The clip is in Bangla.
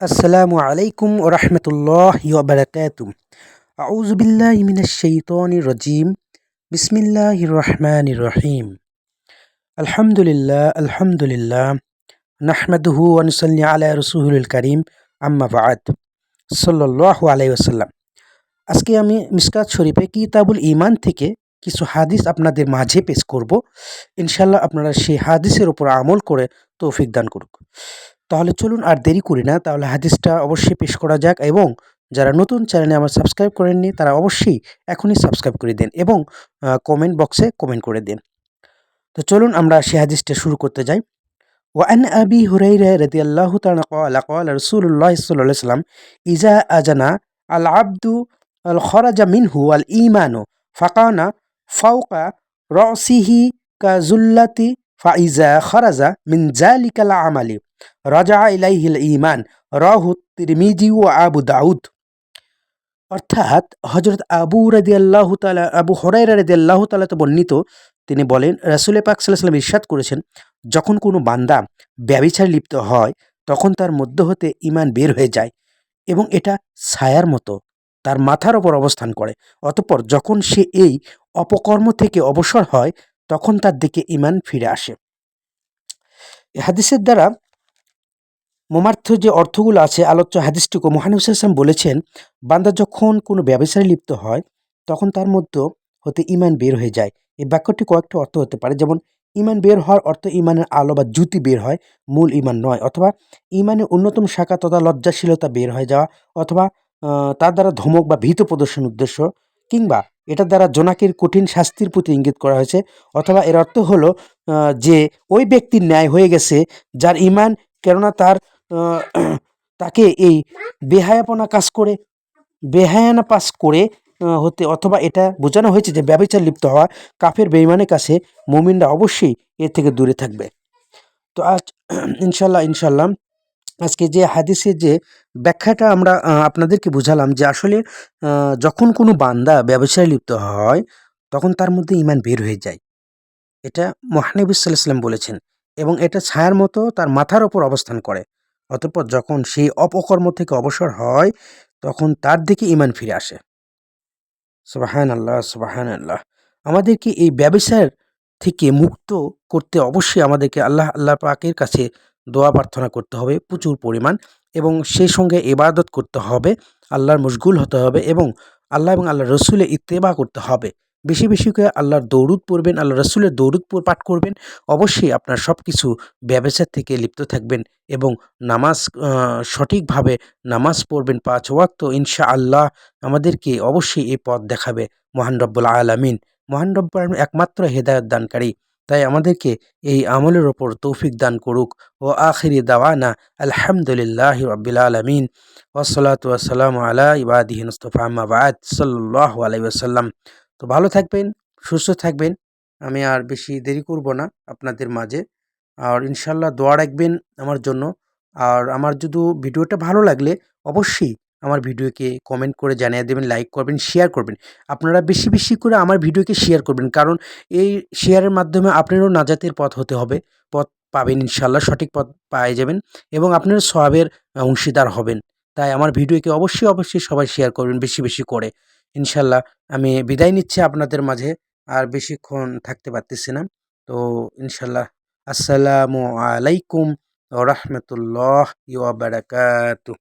আসসালামু আলাইকুম ওরহমতুল্লাহ বারাকাতুম আউযু বিল্লাহি মিনাশ শাইতানির রাজিম। বিসমিল্লাহির রহমানির রহিম। আলহামদুলিল্লাহ আলহামদুলিল্লাহ। নাহমাদুহু ওয়া নুসাল্লি আলা রাসূলিল কারীম। আম্মা বা'দ। সাল্লাল্লাহু আলাইহি ওয়াসাল্লাম। আজকে আমি মিসকাত শরীফে কিতাবুল ঈমান থেকে কিছু হাদিস আপনাদের মাঝে পেশ করব। ইনশাআল্লাহ আপনারা সেই হাদিসের উপর আমল করে তৌফিক দান করুক তাহলে চলুন আর দেরি করি না তাহলে হাদিসটা অবশ্যই পেশ করা যাক এবং যারা নতুন চ্যানেলে আমার সাবস্ক্রাইব করেননি তারা অবশ্যই এখনই সাবস্ক্রাইব করে দেন এবং কমেন্ট বক্সে কমেন্ট করে দেন তো চলুন আমরা সে হাদিসটা শুরু করতে যাই وعن أبي هريرة رضي الله تعالى قال قال رسول الله صلى الله عليه وسلم إذا أجنا العبد الخرج منه والإيمان فقان فوق رأسه كزلة ফাইজা খরাজা মিন জালিকাল আমালি রাজা ইলাইহিল ইমান রাহু তিরমিজি ও আবু দাউদ অর্থাৎ হজরত আবু রাদি আল্লাহ তালা আবু হরাই রাদি আল্লাহ তালাতে বর্ণিত, তিনি বলেন, রাসুলে পাক সাল্লাম ইরশাদ করেছেন, যখন কোনো বান্দা ব্যবিচার লিপ্ত হয়, তখন তার মধ্য হতে ইমান বের হয়ে যায় এবং এটা ছায়ার মতো, তার মাথার ওপর অবস্থান করে। অতপর যখন সে এই অপকর্ম থেকে অবসর হয় তখন তার দিকে ইমান ফিরে আসে। হাদিসের দ্বারা মমার্থ যে অর্থগুলো আছে, আলোচ্য হাদিসটুকু মহানবী ইসলাম বলেছেন, বান্দা যখন কোনো ব্যবসায় লিপ্ত হয়, তখন তার মধ্যে হতে ইমান বের হয়ে যায়। এই বাক্যটি কয়েকটি অর্থ হতে পারে, যেমন ইমান বের হওয়ার অর্থ ইমানের আলো বা জ্যুতি বের হয়, মূল ইমান নয়, অথবা ইমানের অন্যতম শাখা তথা লজ্জাশীলতা বের হয়ে যাওয়া, অথবা তার দ্বারা ধমক বা ভীত প্রদর্শন উদ্দেশ্য, কিংবা এটার দ্বারা জোনাকির কঠিন শাস্তির প্রতি ইঙ্গিত করা হয়েছে। অথবা এর অর্থ হলো যে ওই ব্যক্তির ন্যায় হয়ে গেছে, যার ইমান কেননা তার তাকে এই বেহায়াপনা কাজ করে, বেহায়ানা পাস করে হতে অথবা এটা বোঝানো হয়েছে যে ব্যবচার লিপ্ত হওয়া কাফের বেইমানের কাছে মুমিনরা অবশ্যই এর থেকে দূরে থাকবে। তো আজ, ইনশাল্লাহ ইনশাল্লাহ আজকে যে হাদিসের যে ব্যাখ্যাটা আমরা আপনাদেরকে বুঝালাম যে আসলে যখন কোনো বান্দা ব্যবসায় লিপ্ত হয়, তখন তার মধ্যে ইমান বের হয়ে যায়। এটা মহানবী সাল্লাম বলেছেন এবং এটা ছায়ার মতো তার মাথার ওপর অবস্থান করে। অতঃপর যখন সেই অপকর্ম থেকে অবসর হয়, তখন তার দিকে ইমান ফিরে আসে। সুবাহান আল্লাহ সুবাহান আল্লাহ আমাদেরকে এই ব্যবসার থেকে মুক্ত করতে অবশ্যই আমাদেরকে আল্লাহ আল্লাহ পাকের কাছে দোয়া প্রার্থনা করতে হবে, প্রচুর পরিমাণ এবং সেই সঙ্গে ইবাদত করতে হবে, আল্লাহর মশগুল হতে হবে এবং আল্লাহ এবং আল্লাহ রসুলে ইত্তেবা করতে হবে। বেশি বেশি করে আল্লাহর দৌরুদ পড়বেন আল্লাহ রসুলের দৌরুদ পাঠ করবেন, অবশ্যই আপনার সব কিছু ব্যবসার থেকে লিপ্ত থাকবেন এবং নামাজ সঠিকভাবে নামাজ পড়বেন পাঁচ ওয়াক্ত ইনশা আল্লাহ আমাদেরকে অবশ্যই এই পথ দেখাবে মহান রব্বুল আলমিন। মহান রব্বুল আলমিন একমাত্র হেদায়ত দানকারী। তাই আমাদেরকে এই আমলের ওপর তৌফিক দান করুক। ও আখিরি দাওয়ানা আলহামদুলিল্লাহ রবিল আলমিন। ওসলাত ওয়াসালাম আলা ইবাদিন মুস্তফা আহমাবাদ সাল্লাহ আলাই ওসাল্লাম তো ভালো থাকবেন, সুস্থ থাকবেন। আমি আর বেশি দেরি করব না আপনাদের মাঝে। আর ইনশাল্লাহ দোয়া রাখবেন আমার জন্য। আর আমার যদি ভিডিওটা ভালো লাগলে অবশ্যই আমার ভিডিওকে কমেন্ট করে জানিয়ে দেবেন লাইক করবেন শেয়ার করবেন। আপনারা বেশি বেশি করে আমার ভিডিওকে শেয়ার করবেন, কারণ এই শেয়ারের মাধ্যমে আপনারও নাজাতের পথ হতে হবে, পথ পাবেন ইনশাল্লাহ সঠিক পথ পায়ে যাবেন এবং আপনার সবের অংশীদার হবেন। তাই আমার ভিডিওকে অবশ্যই অবশ্যই সবাই শেয়ার করবেন বেশি বেশি করে। ইনশাল্লাহ আমি বিদায় নিচ্ছি আপনাদের মাঝে, আর বেশিক্ষণ থাকতে পারতেছি না। তো ইনশাল্লাহ আসসালামু আলাইকুম রহমতুল্লাহ ইয়া বারাকাতুহ।